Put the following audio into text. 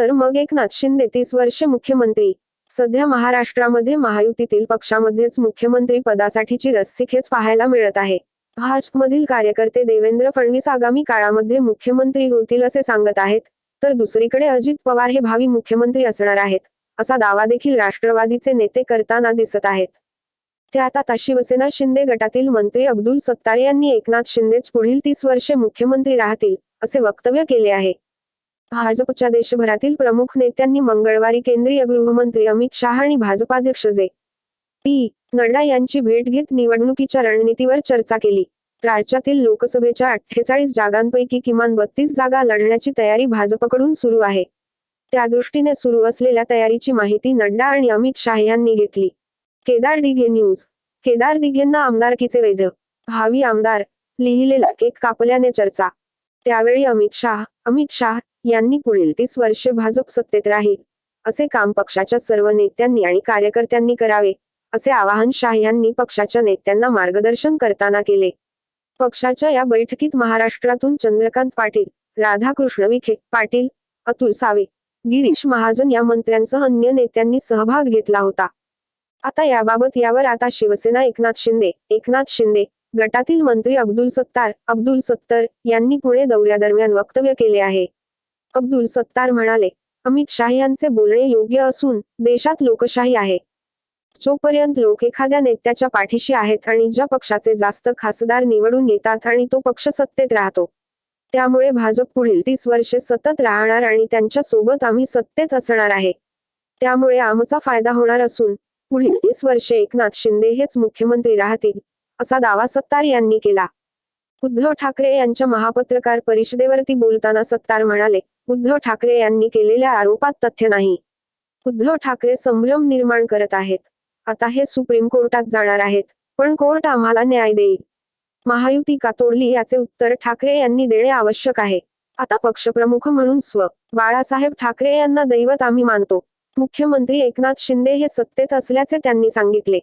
तर मग एकनाथ शिंदे तीस वर्षे मुख्यमंत्री. सध्या महाराष्ट्रामध्ये महायुतीतील पक्षामध्येच मुख्यमंत्री पदासाठीची रस्सीखेच पाहायला मिळत आहे. भाजपमधील कार्यकर्ते देवेंद्र फडणवीस आगामी काळामध्ये मुख्यमंत्री होतील असे सांगत आहेत तर दुसरीकडे अजित पवार हे भावी मुख्यमंत्री असणार आहेत असा दावा देखील राष्ट्रवादीचे नेते करताना दिसत आहेत. त्यात आता शिवसेना शिंदे गटातील मंत्री अब्दुल सत्तार यांनी एकनाथ शिंदेच पुढील तीस वर्षे मुख्यमंत्री राहतील असे वक्तव्य केले आहे. भाजपच्या देशभरातील प्रमुख नेत्यांनी मंगळवारी केंद्रीय गृहमंत्री अमित शहा आणि भाजपाध्यक्ष जे. पी. नड्डा यांची भेट घेत निवडणुकीच्या रणनीतीवर चर्चा केली. राज्यातील लोकसभेच्या अठ्ठेचाळीस जागांपैकी किमान बत्तीस जागा लढण्याची तयारी भाजपकडून सुरू आहे. त्या दृष्टीने सुरू असलेल्या तयारीची माहिती नड्डा आणि अमित शाह यांनी घेतली. केदार दिघे न्यूज. केदार दिघेंना आमदारकीचे वैध. भावी आमदार. लिहिलेला केक कापल्याने चर्चा. त्यावेळी अमित शाह अमित शाह यांनी पुढील तीस वर्षे भाजप सत्तेत राहील असे काम पक्षाच्या सर्व नेत्यांनी आणि कार्यकर्त्यांनी करावे असे आवाहन शाह यांनी पक्षाच्या नेत्यांना मार्गदर्शन करताना केले. पक्षाच्या या बैठकीत महाराष्ट्रातून चंद्रकांत पाटील राधाकृष्ण विखे पाटील अतुल सावे गिरीश महाजन या मंत्र्यांसह अन्य नेत्यांनी सहभाग घेतला होता. आता याबाबत यावर आता शिवसेना एकनाथ शिंदे एकनाथ शिंदे गटातील मंत्री अब्दुल सत्तार अब्दुल सत्तर यांनी पुणे दौऱ्यादरम्यान वक्तव्य केले आहे. अब्दुल सत्तार म्हणाले अमित शाह यांचे बोलणे योग्य असून देशात लोकशाही आहे. जोपर्यंत लोक एखाद्या नेत्याच्या पाठीशी आहेत आणि ज्या पक्षाचे जास्त खासदार निवडून येतात आणि तो पक्ष सत्तेत राहतो त्यामुळे भाजप पुढील तीस वर्षे सतत राहणार आणि त्यांच्यासोबत आम्ही सत्तेत असणार आहे. त्यामुळे आमचा फायदा होणार असून पुढील तीस वर्षे एकनाथ शिंदे हेच मुख्यमंत्री राहतील. असा दावा सत्तार यांनी केला. उद्धव ठाकरे यांच्या महापत्रकार परिषदेवरती बोलताना सत्तार म्हणाले उद्धव ठाकरे यांनी केलेल्या आरोपात तथ्य नाही. उद्धव ठाकरे संभ्रम निर्माण करत आहेत. आता हे सुप्रीम कोर्टात जाणार आहेत पण कोर्ट आम्हाला न्याय देईल. महायुती का तोडली याचे उत्तर ठाकरे यांनी देणे आवश्यक आहे. आता पक्षप्रमुख म्हणून स्व. बाळासाहेब ठाकरे यांना दैवत आम्ही मानतो. मुख्यमंत्री एकनाथ शिंदे हे सत्तेत असल्याचे त्यांनी सांगितले.